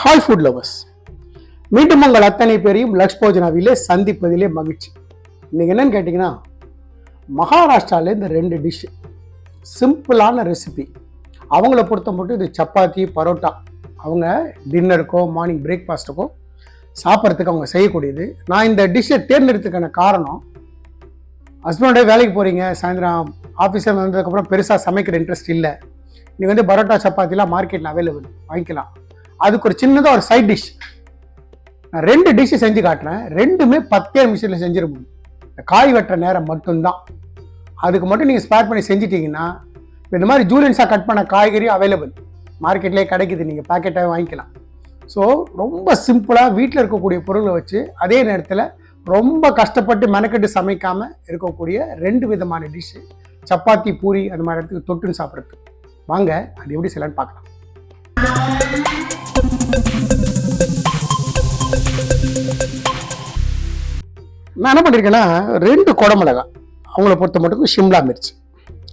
Hi food lovers மீண்டும் உங்கள் அத்தனை பேரையும் லக்ஷ் போஜனாவிலே சந்திப்பதிலே மகிழ்ச்சி. இன்னைக்கு என்னன்னு கேட்டிங்கன்னா மகாராஷ்டிராவில் இந்த ரெண்டு டிஷ்ஷு சிம்பிளான ரெசிபி அவங்கள பொறுத்த மட்டும் இது சப்பாத்தி பரோட்டா. அவங்க டின்னருக்கோ மார்னிங் பிரேக்ஃபாஸ்ட்டுக்கோ சாப்பிட்றதுக்கு அவங்க செய்யக்கூடியது. நான் இந்த டிஷ்ஷை தேர்ந்தெடுத்துக்கான காரணம் ஹஸ்பண்டோட வேலைக்கு போகிறீங்க சாயந்தரம் ஆஃபீஸில் வந்ததுக்கப்புறம் பெருசாக சமைக்கிற இன்ட்ரெஸ்ட் இல்லை. நீங்கள் வந்து பரோட்டா சப்பாத்திலாம் மார்க்கெட்டில் அவைலபிள் வாங்கிக்கலாம். அதுக்கு ஒரு சின்னதாக ஒரு சைட் டிஷ் நான் ரெண்டு டிஷ்ஷு செஞ்சு காட்டுறேன். ரெண்டுமே பத்தே நிமிஷத்தில் செஞ்சிட முடியும். இந்த காய் வெட்டுற நேரம் மட்டும்தான். அதுக்கு மட்டும் நீங்கள் ஸ்பேர் பண்ணி செஞ்சிட்டிங்கன்னா இந்த மாதிரி ஜூலியன்ஸாக கட் பண்ண காய்கறி அவைலபிள் மார்க்கெட்லேயே கிடைக்குது. நீங்கள் பேக்கெட்டாக வாங்கிக்கலாம். ஸோ ரொம்ப சிம்பிளாக வீட்டில் இருக்கக்கூடிய பொருளை வச்சு அதே நேரத்தில் ரொம்ப கஷ்டப்பட்டு மெனக்கெட்டு சமைக்காமல் இருக்கக்கூடிய ரெண்டு விதமான டிஷ்ஷு சப்பாத்தி பூரி அந்த மாதிரி இடத்துக்கு தொட்டுன்னு சாப்பிட்றதுக்கு. வாங்க அது எப்படி செய்யலான்னு பார்க்கலாம். நான் என்ன பண்ணியிருக்கேன்னா ரெண்டு குடமிளகா அவங்கள பொறுத்த மட்டும் சிம்லா மிர்ச்சி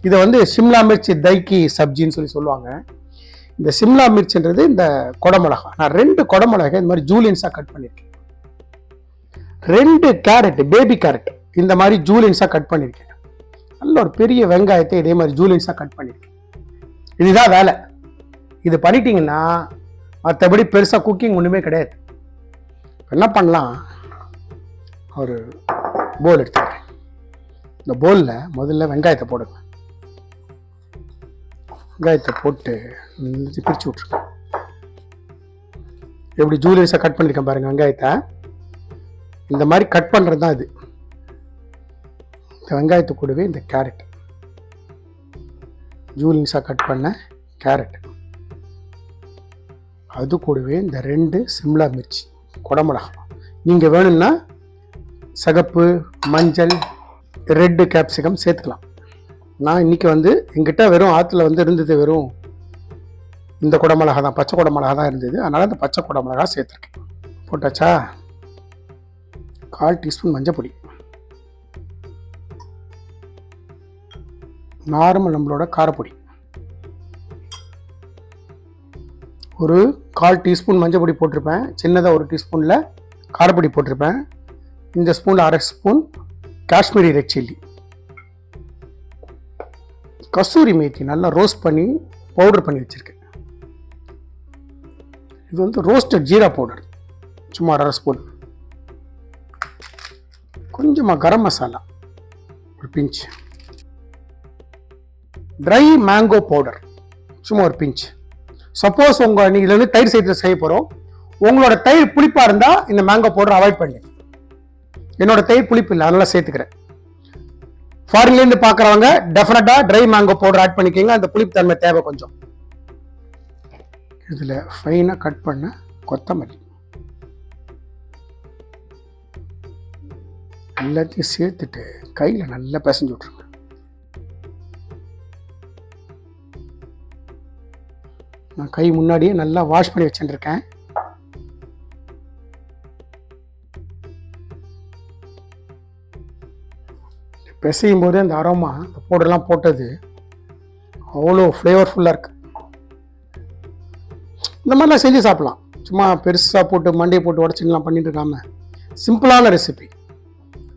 இதை வந்து சிம்லா மிர்ச்சி தைக்கி சப்ஜின்னு சொல்லி சொல்லுவாங்க. இந்த சிம்லா மிர்ச்சின்றது இந்த குடமிளகா நான் ரெண்டு குடமிளகா இந்த மாதிரி ஜூலியன்ஸாக கட் பண்ணியிருக்கேன் ரெண்டு கேரட் பேபி கேரட். இந்த மாதிரி ஜூலியன்ஸாக கட் பண்ணியிருக்கேன் நல்ல ஒரு பெரிய வெங்காயத்தை இதே மாதிரி ஜூலியன்ஸாக கட் பண்ணியிருக்கேன் இதுதான் வேலை. இது பண்ணிட்டீங்கன்னா மற்றபடி பெருசாக குக்கிங் ஒன்றுமே கிடையாது. என்ன பண்ணலாம்? ஒரு போல் எடுத்துக்கிறேன். இந்த போலில் முதல்ல வெங்காயத்தை போடுங்க. வெங்காயத்தை போட்டு பிரித்து விட்ருங்க எப்படி ஜூலியஸாக கட் பண்ணியிருக்கேன் பாருங்கள் வெங்காயத்தை. இந்த மாதிரி கட் பண்ணுறது தான் இது. இந்த வெங்காயத்தை கூடவே இந்த கேரட் ஜூலியஸாக கட் பண்ண கேரட் அது கூடவே இந்த ரெண்டு சிம்லா மிர்ச்சி குடமிளகா நீங்கள் வேணும்னா சகப்பு மஞ்சள் ரெட்டு கேப்சிகம் சேர்த்துக்கலாம். நான் இன்னைக்கு வந்து எங்கிட்ட வெறும் ஆற்றுல வந்து இருந்தது வெறும் இந்த குடமிளகா தான் பச்சை குடமிளகா தான் இருந்தது. அதனால் அந்த பச்சை குடமிளகா சேர்த்துருக்கேன். போட்டாச்சா? கால் டீஸ்பூன் மஞ்சள் பொடி. நார்மல் நம்மளோட காரப்பொடி. ஒரு கால் டீஸ்பூன் மஞ்சள் பொடி போட்டிருப்பேன். சின்னதாக ஒரு டீஸ்பூனில் காரப்பொடி போட்டிருப்பேன். இந்த ஸ்பூனில் அரை spoon Kashmiri red chilli. Kasturi methi நல்லா ரோஸ்ட் பண்ணி பவுடர் பண்ணி வச்சுருக்கேன். இது வந்து ரோஸ்டட் ஜீரா பவுடர். சும்மா அரை ஸ்பூன். கொஞ்சமாக கரம் மசாலா. ஒரு பிஞ்ச். Try mango powder. சும்மா ஒரு பிஞ்ச். சப்போஸ் உங்கள் நீங்கள் இதில் வந்து தயிர் சேர்த்து செய்ய போகிறோம் உங்களோட தயிர் புளிப்பாக இருந்தால் இந்த மேங்கோ பவுடர் அவாய்ட் பண்ணி. என்னோட தயிர் புளிப்பு இல்லை அதனால சேர்த்துக்கிறேன். ஃபாரின்லேருந்து பார்க்குறவங்க டெஃபினட்டாக ட்ரை மேங்கோ பவுடர் ஆட் பண்ணிக்கோங்க அந்த புளிப்பு தன்மை தேவை கொஞ்சம். இதில் ஃபைனாக கட் பண்ண கொத்தமல்லி. எல்லாத்தையும் சேர்த்துட்டு கையில் நல்லா பிசைஞ்சு விட்ருங்க நான் கை முன்னாடியே நல்லா வாஷ் பண்ணி வச்சுருக்கேன். பிசையும் போதே அந்த அரோமா அந்த பவுடர்லாம் போட்டது அவ்வளோ ஃப்ளேவர்ஃபுல்லாக இருக்குது இந்த மாதிரிலாம் செஞ்சு சாப்பிட்லாம். சும்மா பெருசாக போட்டு மண்டையை போட்டு உடச்சின்லாம் பண்ணிட்டு இருக்காம சிம்பிளான ரெசிபி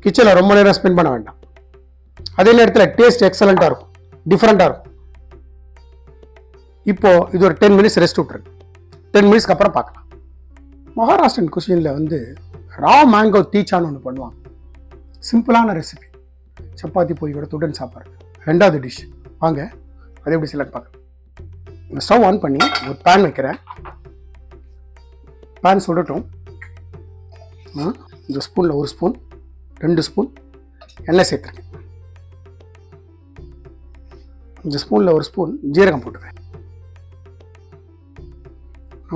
கிச்சனில் ரொம்ப நேரம் ஸ்பெண்ட் பண்ண வேண்டாம். அதே நேரத்தில் டேஸ்ட் எக்ஸலண்ட்டாக இருக்கும். டிஃப்ரெண்ட்டாக இருக்கும். இப்போது இது ஒரு டென் மினிட்ஸ் ரெஸ்ட் விட்ருங்க டென் மினிட்ஸ்க்கு அப்புறம் பார்க்கலாம். மகாராஷ்டிரன் குசினில் வந்து ரா மேங்கோ தீச்சான்னு ஒன்று பண்ணுவாங்க. சிம்பிளான ரெசிபி சப்பாத்தி பொரியோட துடன் சாப்பாடு ரெண்டாவது டிஷ் வாங்க அதை எப்படி செலக்ட் பார்க்கலாம் ஸ்டவ் ஆன் பண்ணி ஒரு பேன் வைக்கிறேன். பேன் சுடட்டும். இந்த ஸ்பூனில் ஒரு ஸ்பூன் ரெண்டு ஸ்பூன் எண்ணெய் சேர்த்துருக்கேன். இந்த ஸ்பூனில் ஒரு ஸ்பூன் ஜீரகம் போட்டுருவேன்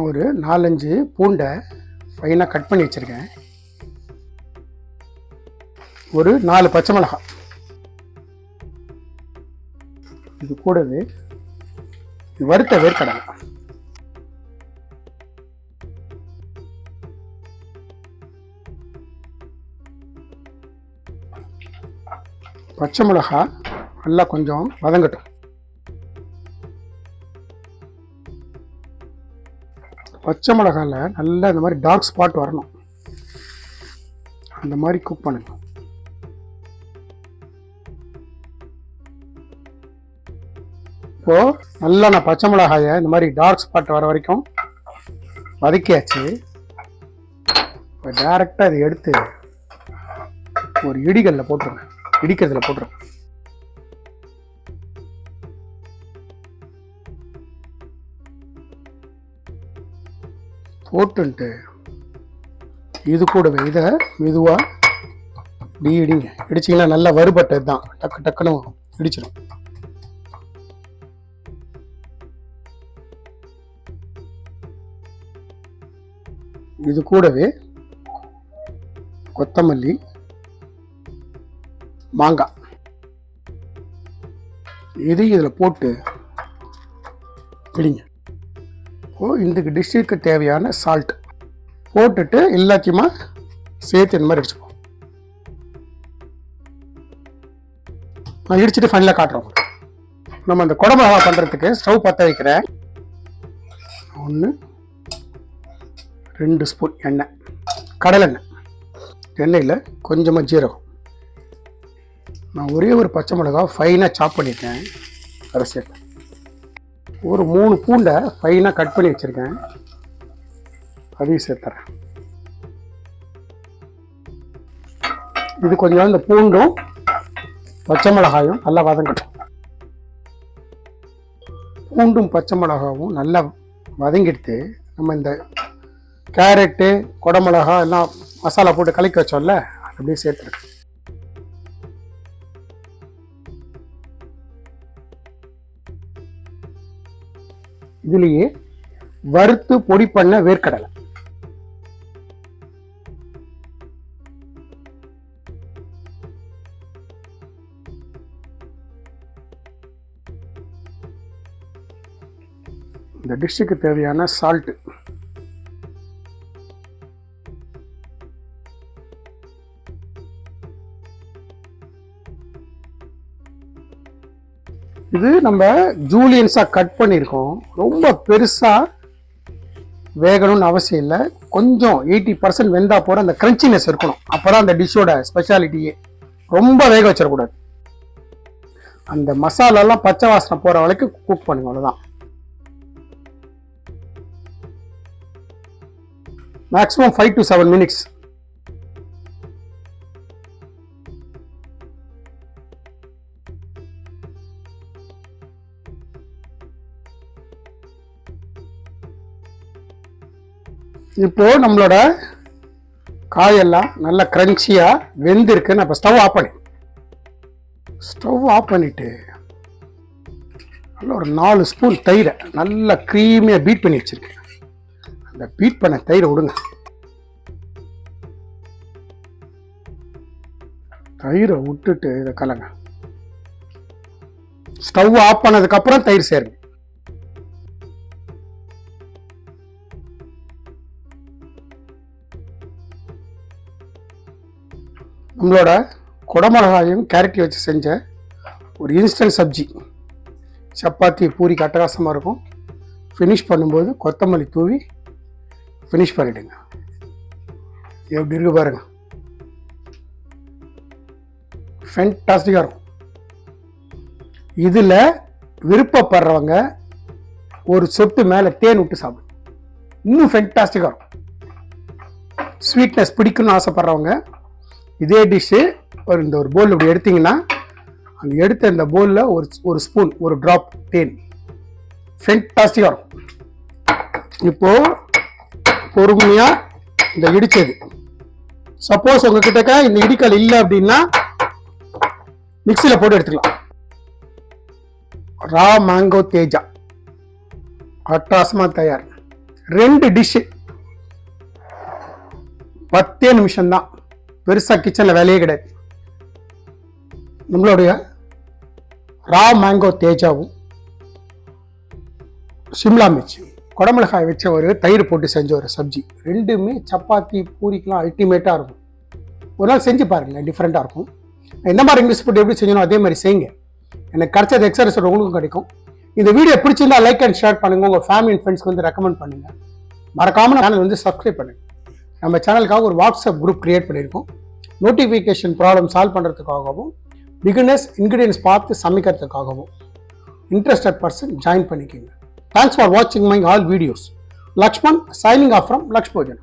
ஒரு நாலஞ்சு பூண்டை ஃபைனாக கட் பண்ணி வச்சுருக்கேன். ஒரு நாலு பச்சை மிளகாய். இது கூடவே வறுத்த வேர்க்கடலை. பச்சை மிளகா நல்லா கொஞ்சம் வதங்கட்டும். பச்சை மிளகாயில் நல்லா இந்த மாதிரி டார்க் ஸ்பாட் வரணும். அந்த மாதிரி குக் பண்ணுங்க. இப்போது நல்லா நான் பச்சை மிளகாயை இந்த மாதிரி டார்க் ஸ்பாட் வர வரைக்கும் வதக்கியாச்சு. இப்போ டேரெக்டாக இதை எடுத்து ஒரு இடிகளில் போட்டுருங்க. இடிக்கிறதுல போட்டுருங்க. போட்டுன்ட்டு இது கூடவே இதை மெதுவாக இப்படி இடிங்க. இடிச்சிங்கன்னா நல்லா வறுபட்டது தான். டக்கு டக்குன்னு இடிச்சிடும் இது கூடவே கொத்தமல்லி மாங்காய். இதையும் இதில் போட்டு பிடிங்க ஓ இந்த டிஷ்ஷுக்கு தேவையான சால்ட் போட்டுட்டு எல்லாத்தையுமா சேர்த்து இந்த மாதிரி அடிச்சுப்போம் நான் இடிச்சிட்டு ஃபைனலாக காட்டுறோம் நம்ம அந்த குடமிளகா பண்ணுறதுக்கு ஸ்டவ் பற்ற வைக்கிறேன். ஒன்று ரெண்டு ஸ்பூன் எண்ணெய். கடலெண்ணெய் எண்ணெயில் கொஞ்சமாக ஜீரகம். நான் ஒரே ஒரு பச்சை மிளகா ஃபைனாக சாப் பண்ணியிருக்கேன் அதை சேர்த்தேன் ஒரு மூணு பூண்டை ஃபைனாக கட் பண்ணி வச்சுருக்கேன். அதையும் சேர்த்துறேன். இது கொஞ்சம் இந்த பூண்டும் பச்சை மிளகாயும் நல்லா வதங்கட்டும். பூண்டும் பச்சை மிளகாவும் நல்லா வதங்கிடுத்து நம்ம இந்த கேரட்டு குடமிளகா எல்லாம் மசாலா போட்டு கலக்கி வச்சோம்ல அப்படியே சேர்த்துருக்கேன் இதுலேயே வறுத்து பொடி பண்ண வேர்க்கடலை. இந்த டிஷ்ஷுக்கு தேவையான சால்ட்டு இது நம்ம ஜூலியன்ஸாக கட் பண்ணியிருக்கோம். ரொம்ப பெருசாக வேகணும்னு அவசியம் இல்லை. கொஞ்சம் எயிட்டி பர்சன்ட் வெந்தா போகிற அந்த கிரன்ச்சினஸ் இருக்கணும். அப்போ தான் அந்த டிஷ்ஷோட ஸ்பெஷாலிட்டியே ரொம்ப வேக வச்சிடக்கூடாது. அந்த மசாலாலாம் பச்சை வாசனை போகிற வரைக்கும் குக் பண்ணுங்க அவ்வளோதான் maximum five to seven minutes இப்போது நம்மளோட காயெல்லாம் நல்லா க்ரன்ச்சியாக வெந்திருக்கு. நான் இப்போ ஸ்டவ் ஆஃப் பண்ணி ஸ்டவ் ஆஃப் பண்ணிவிட்டு நல்ல ஒரு நாலு ஸ்பூன் தயிரை நல்லா க்ரீமியாக பீட் பண்ணி வச்சுருக்கேன். அந்த பீட் பண்ண தயிரை விடுங்க. தயிரை விட்டுட்டு இதை கலங்க. ஸ்டவ் ஆஃப் பண்ணதுக்கப்புறம் தயிர் சேருங்க. நம்மளோட குடமிளகாயும் கேரட்டையும் வச்சு செஞ்ச ஒரு இன்ஸ்டன்ட் சப்ஜி. சப்பாத்தி பூரிக்கு அட்டகாசமாக இருக்கும். ஃபினிஷ் பண்ணும்போது கொத்தமல்லி தூவி ஃபினிஷ் பண்ணிடுங்க. எப்படி இருக்கு பாருங்க. ஃபென்டாஸ்டிக்காக இருக்கும். இதில் விருப்பப்படுறவங்க ஒரு சொட்டு மேலே தேன் விட்டு சாப்பிடும் இன்னும் ஃபென்டாஸ்டிக்காக இருக்கும். ஸ்வீட்னஸ் பிடிக்கும்னு ஆசைப்படுறவங்க இதே டிஷ்ஷு ஒரு இந்த ஒரு போல் இப்படி எடுத்தீங்கன்னா அந்த எடுத்த இந்த போலில் ஒரு ஒரு ஸ்பூன் ஒரு ட்ராப் தேன். ஃபென்டாஸ்டிக்காக இருக்கும். இப்போது பொறுமையாக இந்த இடித்தது சப்போஸ் உங்ககிட்ட இந்த இடிக்கல் இல்லை அப்படின்னா மிக்சியில் போட்டு எடுத்துக்கலாம். ரா மேங்கோ தேஜா. அட்டாசமாக தயார். ரெண்டு டிஷ்ஷு பத்தே நிமிஷம்தான். பெருசாக கிச்சனில் வேலையே கிடையாது. நம்மளுடைய ரா மேங்கோ தேஜாவும் சிம்லா மிர்ச்சி குடமிளகாய் வச்ச ஒரு தயிர் போட்டு செஞ்ச ஒரு சப்ஜி. ரெண்டுமே சப்பாத்தி பூரிக்கெலாம் அல்டிமேட்டாக இருக்கும். ஒரு நாள் செஞ்சு பாருங்களேன் டிஃப்ரெண்ட்டாக இருக்கும். எந்த மாதிரி இங்கிலீஷ் ஃபுட் எப்படி செஞ்சணும் அதே மாதிரி செய்யுங்க. எனக்கு கிடைச்சது எக்ஸசைஸ் உங்களுக்கும் கிடைக்கும். இந்த வீடியோ பிடிச்சிருந்தா லைக் அண்ட் ஷேர் பண்ணுங்கள் உங்கள் ஃபேமிலி அண்ட் ஃப்ரெண்ட்ஸ்க்கு வந்து ரெக்கமெண்ட் பண்ணுங்கள் மறக்காமல் சேனல் வந்து சப்ஸ்கிரைப் பண்ணுங்க. நம்ம சேனலுக்காக ஒரு வாட்ஸ்அப் குரூப் க்ரியேட் பண்ணியிருக்கோம். நோட்டிஃபிகேஷன் ப்ராப்ளம் சால்வ் பண்ணுறதுக்காகவும் பிகினர்ஸ் இன்க்ரீடியன்ஸ் பார்த்து சமைக்கிறதுக்காகவும் இன்ட்ரெஸ்டட் பர்சன் ஜாயின் பண்ணிக்கோங்க. தேங்க்ஸ் ஃபார் வாட்சிங் my all videos Laxman signing off from லக்ஷ்மோஜன்